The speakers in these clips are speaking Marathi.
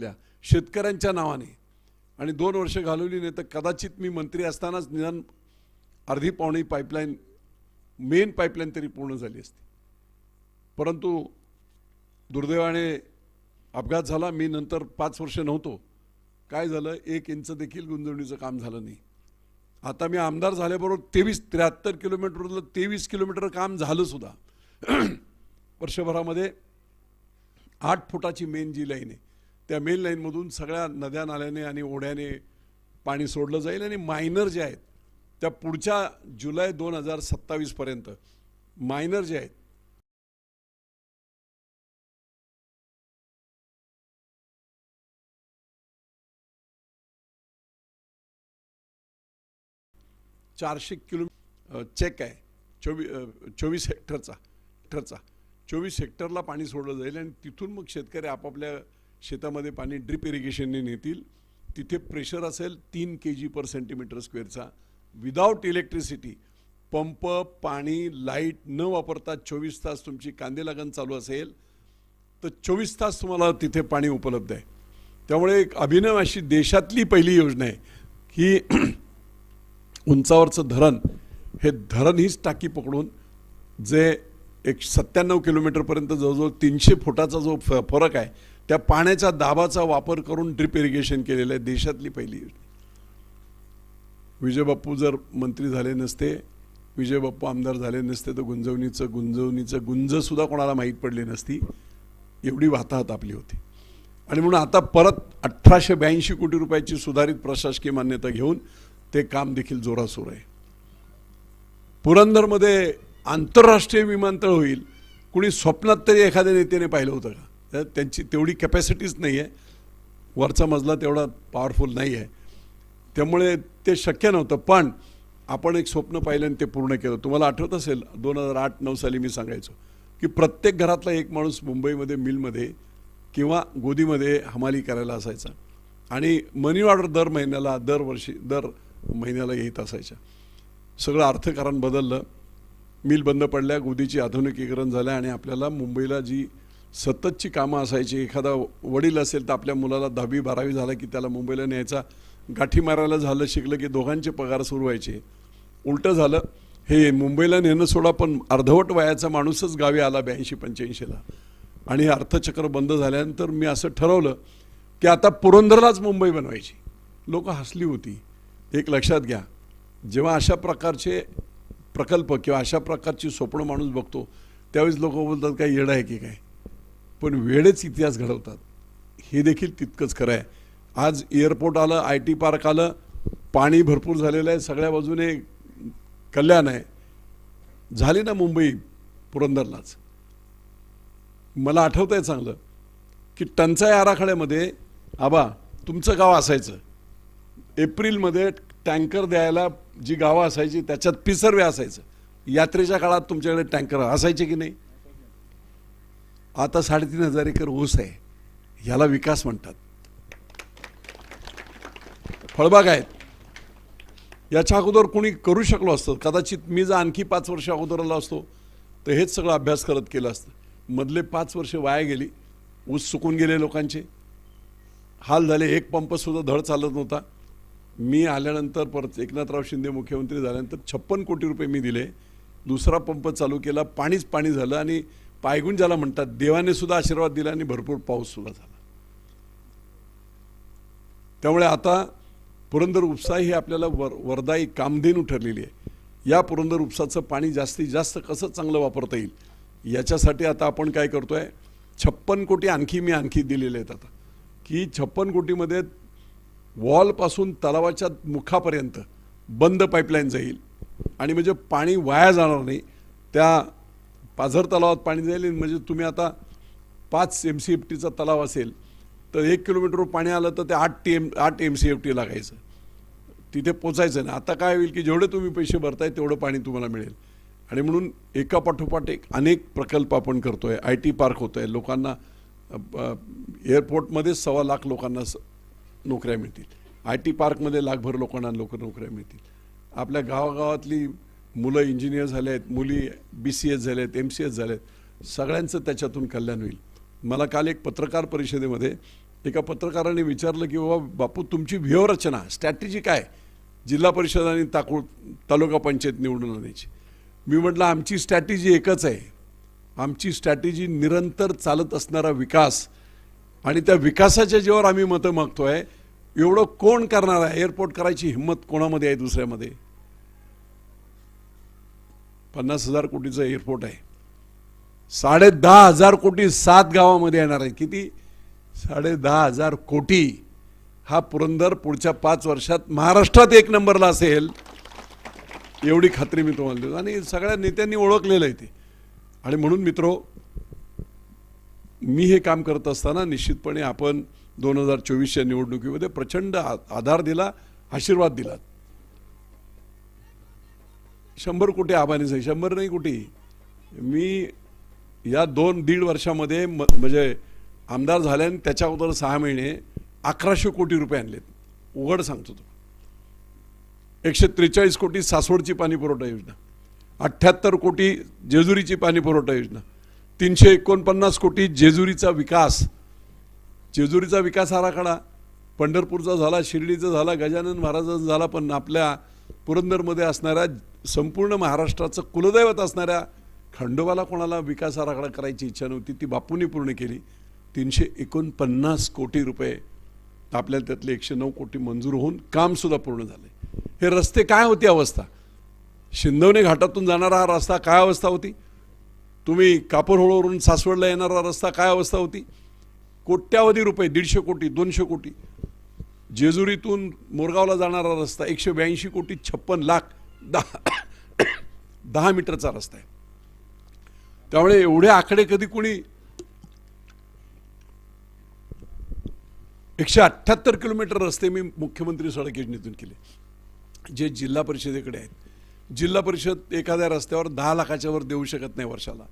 आपल्या शेतकऱ्यांच्या नावाने. आणि दोन वर्ष घालवली नाही तर कदाचित मी मंत्री असतानाच निदान अर्धी पावणी पाईपलाईन मेन पाईपलाईन तरी पूर्ण झाली असती. परंतु दुर्दैवाने अपघात झाला. मी नंतर पाच वर्ष नव्हतो. काय झालं? एक इंच देखील गुंजवणीचं काम झालं नाही. आता मी आमदार झाल्याबरोबर तेवीस त्र्याहत्तर किलोमीटरला तेवीस किलोमीटर काम झालं सुद्धा. वर्षभरामध्ये आठ फुटाची मेन जी लाईन आहे त्या मेन लाईनमधून सगळ्या नद्या नाल्याने आणि ओढ्याने पाणी सोडलं जाईल आणि मायनर जे आहेत त्या पुढच्या जुलै दोन हजार सत्तावीसपर्यंत मायनर जे आहेत चारशे किलो चेक आहे चोवीस चोवीस हेक्टरचा हेक्टरचा चोवीस हेक्टरला पाणी सोडलं जाईल आणि तिथून मग शेतकरी आपापल्या शेतामध्ये पाणी ड्रिप इरिगेशनने नेतील. तिथे प्रेशर असेल तीन के जी पर सेंटीमीटर स्क्वेअरचा. विदाऊट इलेक्ट्रिसिटी पंप पाणी लाइट न वापरता चोवीस तास तुमची कांदे लागण चालू असेल तर चोवीस तास तुम्हाला तिथे पाणी उपलब्ध आहे. त्यामुळे एक अभिनव अशी देशातली पहिली योजना आहे की उंचावरचं धरण हे धरण हीच टाकी पकडून जे एक सत्त्याण्णव किलोमीटरपर्यंत जवळजवळ तीनशे फुटाचा जो फ फरक आहे त्या पाण्याच्या दाबाचा वापर करून ड्रिप इरिगेशन केलेलं आहे देशातली पहिली योजना. विजयबाप्पू जर मंत्री झाले नसते विजयबाप्पू आमदार झाले नसते तर गुंजवणीचं गुंजवणीचं गुंजसुद्धा कोणाला माहीत पडली नसती एवढी वाताहत आपली होती. आणि म्हणून आता परत अठराशे ब्याऐंशी कोटी रुपयाची सुधारित प्रशासकीय मान्यता घेऊन ते काम देखील जोरासोर आहे. पुरंदरमध्ये आंतरराष्ट्रीय विमानतळ होईल कुणी स्वप्नात तरी एखाद्या नेत्याने पाहिलं होतं का? त्यांची तेवढी कॅपॅसिटीच नाही आहे वरचा मजला तेवढा पॉवरफुल नाही आहे त्यामुळे ते शक्य नव्हतं. पण आपण एक स्वप्न पाहिलं आणि ते पूर्ण केलं. तुम्हाला आठवत असेल दोन हजार आठ नऊ साली मी सांगायचो की प्रत्येक घरातला एक माणूस मुंबईमध्ये मिलमध्ये किंवा गोदीमध्ये हमाली करायला असायचा. आणि मनी ऑर्डर दर महिन्याला दरवर्षी दर महिन्याला येत असायच्या. सगळं अर्थकारण बदललं. मिल बंद पडल्या गोदीची आधुनिकीकरण झालं आणि आपल्याला मुंबईला जी सततची कामं असायची. एखादा वडील असेल तर आपल्या मुलाला दहावी बारावी झाला की त्याला मुंबईला न्यायचा. गाठी मारायला झालं शिकलं की दोघांचे पगार सुरू व्हायचे. उलटं झालं हे मुंबईला नेणं सोडा पण अर्धवट वयाचा माणूसच गावी आला ब्याऐंशी पंच्याऐंशीला आणि हे अर्थचक्र बंद झाल्यानंतर मी असं ठरवलं की आता पुरंदरलाच मुंबई बनवायची. लोक हसली होती. एक लक्षात घ्या जेव्हा अशा प्रकारचे प्रकल्प किंवा अशा प्रकारची स्वप्न माणूस बघतो त्यावेळेस लोक बोलतात काय येडं आहे की काय? पण वेळेच इतिहास घडवतात. हे देखील तितकंच खरं आहे. आज एअरपोर्ट आलं आय टी पार्क आलं पाणी भरपूर झालेलं आहे सगळ्या बाजूने कल्याण आहे. झाली ना मुंबई पुरंदरलाच. मला आठवतं आहे चांगलं की टंचाई आराखड्यामध्ये आबा तुमचं गाव असायचं. एप्रिलमध्ये टँकर द्यायला जी गावं असायची त्याच्यात पिसर्वे असायचं. यात्रेच्या काळात तुमच्याकडे टँकर असायचे की नाही? आता साडेतीन हजार एकर ऊस आहे. ह्याला विकास म्हणतात. फळबाग आहेत. याच्या अगोदर कोणी करू शकलो असतं. कदाचित मी जर आणखी पाच वर्ष अगोदर आलो असतो तर हेच सगळं अभ्यास करत केलं असतं. मधले पाच वर्ष वाया गेली. ऊस सुकून गेले लोकांचे. हाल झाले. एक पंपसुद्धा धड चालत नव्हता. मी आल्यानंतर परत एकनाथराव शिंदे मुख्यमंत्री झाल्यानंतर छप्पन कोटी रुपये मी दिले. दुसरा पंप चालू केला. पाणीच पाणी झालं आणि पायगुण ज्याला म्हणतात देवाने सुद्धा आशीर्वाद दिला आणि भरपूर पाऊससुद्धा झाला. त्यामुळे आता पुरंदर उपसा ही आपल्याला वर वरदायी कामधेनू ठरलेली आहे. या पुरंदर उपसाचं पाणी जास्तीत जास्त कसं चांगलं वापरता येईल याच्यासाठी आता आपण काय करतो आहे छप्पन कोटी आणखी मी आणखी दिलेले आहेत आता. की छप्पन कोटीमध्ये वॉलपासून तलावाच्या मुखापर्यंत बंद पाईपलाईन जाईल आणि म्हणजे पाणी वाया जाणार नाही त्या पाझर तलावात पाणी जाईल म्हणजे तुम्ही आता पाच एम सी एफ टीचा तलाव असेल तर एक किलोमीटरवर पाणी आलं तर ते आठ टी एम आठ एम सी एफ टी लागायचं. तिथे पोचायचं नाही. आता काय होईल की जेवढे तुम्ही पैसे भरताय तेवढं पाणी तुम्हाला मिळेल. आणि म्हणून एका पाठोपाठ एक अनेक प्रकल्प आपण करतो आहे आय टी पार्क होतं आहे लोकांना एअरपोर्टमध्येच एअरपोर्टमध्ये सव्वा लाख लोकांना स नोकऱ्या मिळतील. आय टी पार्कमध्ये लाखभर लोकांना लोक नोकऱ्या मिळतील. आपल्या गावागावातली मुलं इंजिनियर झाले आहेत मुली बी सी एस झाले आहेत एम सी एस झाले आहेत सगळ्यांचं त्याच्यातून कल्याण होईल. मला काल एक पत्रकार परिषदेमध्ये एका पत्रकाराने विचारलं की बाबा बापू तुमची व्यूहरचना स्ट्रॅटेजी काय? जिल्हा परिषद आणि ताकू तालुका पंचायत निवडून आणायची. मी म्हटलं आमची स्ट्रॅटेजी एकच आहे. आमची स्ट्रॅटेजी निरंतर चालत असणारा विकास आणि त्या विकासाच्या जीवावर आम्ही मतं मागतो आहे एवढं कोण करणार आहे? एअरपोर्ट करायची हिंमत कोणामध्ये आहे दुसऱ्यामध्ये? पन्नास हजार कोटीचं एअरपोर्ट आहे. साडे दहा हजार कोटी सात गावामध्ये येणार आहे. किती? साडे दहा हजार कोटी. हा पुरंदर पुढच्या पाच वर्षात महाराष्ट्रात एक नंबरला असेल एवढी खात्री मी तुम्हाला देतो. आणि सगळ्या नेत्यांनी ओळखलेलं आहे ते. आणि म्हणून मित्रो मी हे काम करत असताना निश्चितपणे आपण दोन हजार चोवीसच्या निवडणुकीमध्ये प्रचंड आधार दिला आशीर्वाद दिलात. शंभर कोटी आभानीच आहे शंभर नाही कोटी. मी या दोन दीड वर्षामध्ये म म्हणजे आमदार झाल्याने त्याच्या अगोदर सहा महिने अकराशे कोटी रुपये आणलेत. उघड सांगतो तो एकशे त्रेचाळीस कोटी सासवडची पाणी पुरवठा योजना अठ्ठ्याहत्तर कोटी जेजुरीची पाणी पुरवठा योजना तीनशे एकोणपन्नास कोटी जेजुरीचा विकास. जेजुरीचा विकास आराखडा पंढरपूरचा झाला शिर्डीचा झाला गजानन महाराजांचा झाला पण आपल्या पुरंदरमध्ये असणाऱ्या संपूर्ण महाराष्ट्राचं कुलदैवत असणाऱ्या खंडोबाला कोणाला विकास आराखडा करायची इच्छा नव्हती ती बापूंनी पूर्ण केली. तीनशे एकोणपन्नास कोटी रुपये आपल्याला त्यातले एकशे नऊ कोटी मंजूर होऊन कामसुद्धा पूर्ण झाले. हे रस्ते काय होती अवस्था? शिंदवणे घाटातून जाणारा हा रस्ता काय अवस्था होती? तुम्ही कापूरहोळवरून सासवडला येणारा रस्ता काय अवस्था होती? कोट्यावधी रुपये दीडशे कोटी दोनशे कोटी. जेजुरीतून मोरगावला जाणारा रस्ता एकशे ब्याऐंशी कोटी छप्पन लाख दहा दहा मीटरचा रस्ता आहे. त्यामुळे एवढे आकडे कधी कोणी एकशे अठ्ठ्याहत्तर किलोमीटर रस्ते मी मुख्यमंत्री सडक योजनेतून केले. जे जिल्हा परिषदेकडे आहेत. जिल्हा परिषद एखाद्या रस्त्यावर दहा लाखाच्या वर देऊ शकत नाही वर्षाला.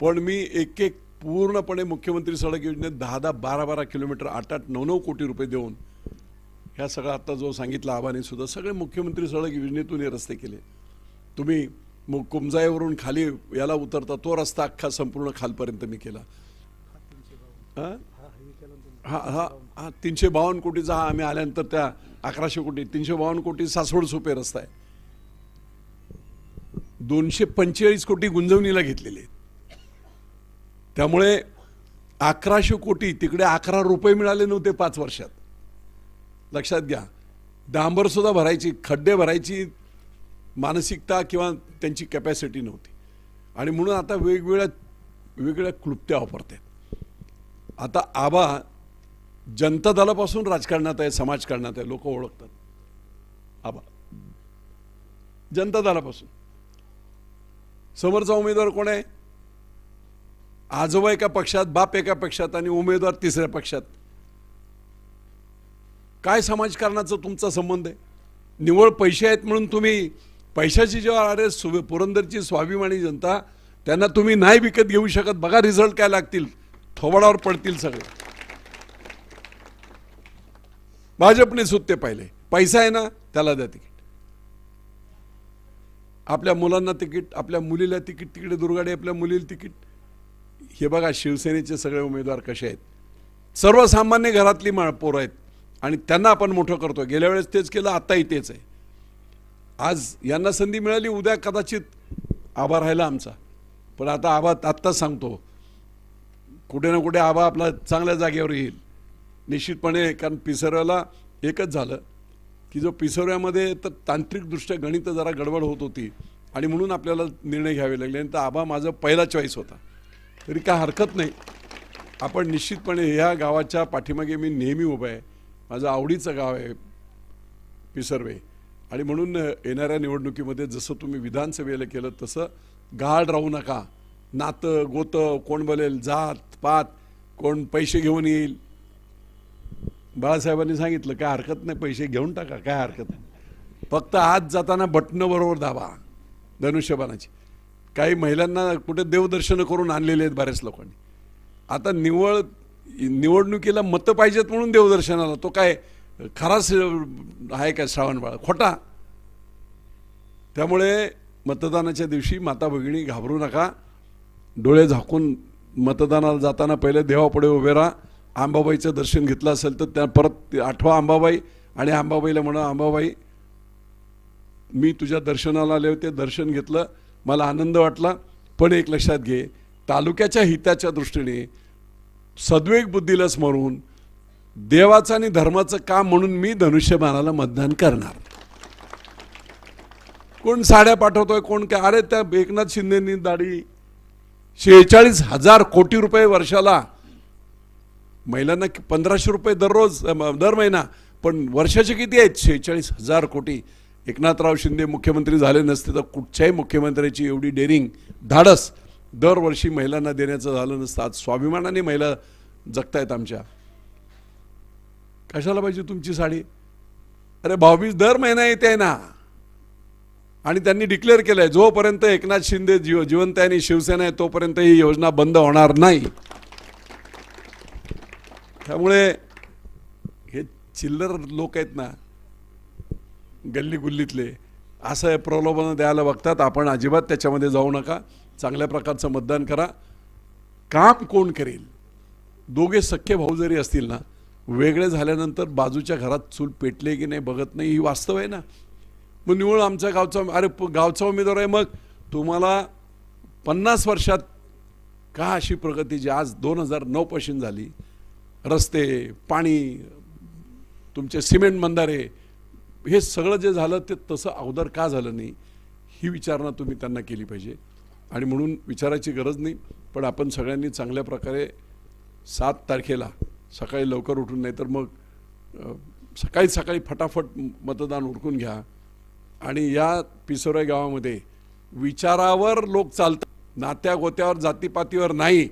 पण मी एक एक पूर्णपणे मुख्यमंत्री सडक योजनेत दहा दहा बारा बारा किलोमीटर आठ आठ नऊ नऊ कोटी रुपये देऊन ह्या सगळं आत्ता जो सांगितला आबाने सुद्धा सगळे मुख्यमंत्री सडक योजनेतून हे रस्ते केले. तुम्ही मग कुमजाईवरून खाली याला उतरता तो रस्ता अख्खा संपूर्ण खालपर्यंत मी केला. हा? हा हा तीनशे बावन्न कोटीचा हा आम्ही आल्यानंतर त्या अकराशे कोटी तीनशे बावन्न कोटी सासवड सोपे रस्ता आहे. दोनशे पंचेचाळीस कोटी गुंजवणीला घेतलेले त्यामुळे अकराशे कोटी तिकडे अकरा रुपये मिळाले नव्हते पाच वर्षात. लक्षात घ्या. डांबर सुद्धा भरायची खड्डे भरायची मानसिकता किंवा त्यांची कॅपॅसिटी नव्हती. आणि म्हणून आता वेगवेगळ्या वेगवेगळ्या क्लुप्त्या वापरतात आता आबा जनता दलापासून राजकारणात आहे समाजकारणात आहे लोक ओळखतात. आबा. जनता दलापासून समोरचा उमेदवार कोण आहे? आजोबा एका पक्षात बाप एका पक्षात आणि उमेदवार तिसऱ्या पक्षात. काय समाजकारणाचा तुमचा संबंध आहे? निव्वळ पैसे आहेत म्हणून तुम्ही पैशाची जेव्हा अरे सु पुरंदरची स्वाभिमानी जनता त्यांना तुम्ही नाही विकत घेऊ शकत. बघा रिझल्ट काय लागतील. थोबाडावर पडतील सगळे. भाजपने सुत्ते पाहिले. पैसा आहे ना त्याला द्या तिकीट. आपल्या मुलांना तिकीट आपल्या मुलीला तिकीट तिकडे दुर्गाडे आपल्या मुलीला तिकीट. हे बघा शिवसेनेचे सगळे उमेदवार कसे आहेत. सर्वसामान्य घरातली मा पोरं आहेत. आणि त्यांना आपण मोठं करतो गेल्या वेळेस तेच केलं आत्ताही तेच आहे. आज यांना संधी मिळाली उद्या कदाचित आभा राहिला आमचा. पण आता आबा आत्ताच सांगतो कुठे ना कुठे आबा आपला चांगल्या जागेवर येईल. निश्चितपणे कारण पिसरव्याला एकच झालं की जो पिसरव्यामध्ये तर तांत्रिकदृष्ट्या गणित जरा गडबड होत होती आणि म्हणून आपल्याला निर्णय घ्यावे लागले. आणि तर आबा माझा पहिला चॉईस होता. तरी काय हरकत नाही. आपण निश्चितपणे ह्या गावाच्या पाठीमागे मी नेहमी उभं आहे. माझं आवडीचं गाव आहे पिसर्वे. आणि म्हणून येणाऱ्या निवडणुकीमध्ये जसं तुम्ही विधानसभेला केलं तसं गाड राहू नका. नातं गोतं कोण बोलेल जात पात कोण पैसे घेऊन येईल. बाळासाहेबांनी सांगितलं काय हरकत नाही पैसे घेऊन टाका काय हरकत नाही. फक्त आज जाताना बटणं बरोबर दाबा धनुष्यबाणाची. काही महिलांना कुठे देवदर्शनं करून आणलेले आहेत बऱ्याच लोकांनी. आता निवळ निवडणुकीला मतं पाहिजेत म्हणून देवदर्शनाला. तो काय खराच आहे का श्रावण बाळा? खोटा. त्यामुळे मतदानाच्या दिवशी माता भगिनी घाबरू नका. डोळे झाकून मतदानाला जाताना पहिले देवापुढे उभे राहा. आंबाबाईचं दर्शन घेतलं असेल तर त्या परत आठवा आंबाबाई आणि आंबाबाईला म्हणा आंबाबाई मी तुझ्या दर्शनाला आले होते दर्शन घेतलं. मला आनंद वाटला पण एक लक्षात घे. तालुक्याच्या हिताच्या दृष्टीने सद्वेग बुद्धीला स्मरून देवाचं आणि धर्माचं काम म्हणून मी धनुष्यबाणाला मतदान करणार. कोण साड्या पाठवतोय कोण काय? अरे त्या एकनाथ शिंदेनी दाढी शेहेचाळीस हजार कोटी रुपये वर्षाला. महिलांना पंधराशे रुपये दररोज दर महिना. पण वर्षाचे किती आहेत? शेहेचाळीस हजार कोटी. एकनाथराव शिंदे मुख्यमंत्री झाले नसते तर कुठच्याही मुख्यमंत्र्याची एवढी डेअरिंग धाडस. दरवर्षी महिलांना देण्याचं झालं नसतं. आज स्वाभिमानाने महिला जगतायत आमच्या. कशाला पाहिजे तुमची साडी? अरे भाऊबीज दर महिना येते आहे ना. आणि त्यांनी डिक्लेअर केलं आहे जोपर्यंत एकनाथ शिंदे जीव जिवंत आहे आणि शिवसेना आहे तोपर्यंत ही योजना बंद होणार नाही. त्यामुळे हे चिल्लर लोक आहेत ना गल्ली गुल्लीतले असं प्रलोभन द्यायला बघतात. आपण अजिबात त्याच्यामध्ये जाऊ नका. चांगल्या प्रकारचं मतदान करा. काम कोण करेल? दोघे सख्खे भाऊ जरी असतील ना वेगळे झाल्यानंतर बाजूच्या घरात चूल पेटले की नाही बघत नाही ही वास्तव आहे ना. मग निवळ आमच्या गावचा अरे गावचा उमेदवार आहे मग. तुम्हाला पन्नास वर्षात का अशी प्रगती जी आज दोन हजार नऊपासून झाली? रस्ते पाणी तुमचे सिमेंट बंधारे हे सगळं जे झालं ते तसं अगोदर का झालं नाही? ही विचारणा तुम्ही त्यांना केली पाहिजे. आणि म्हणून विचारायची गरज नाही पण आपण सगळ्यांनी चांगल्या प्रकारे सात तारखेला सकाळी लवकर उठून नाही तर मग सकाळी सकाळी फटाफट मतदान उरकून घ्या. आणि या पिसोरे गावामध्ये विचारावर लोक चालतात. नात्या गोत्यावर जातीपातीवर नाही.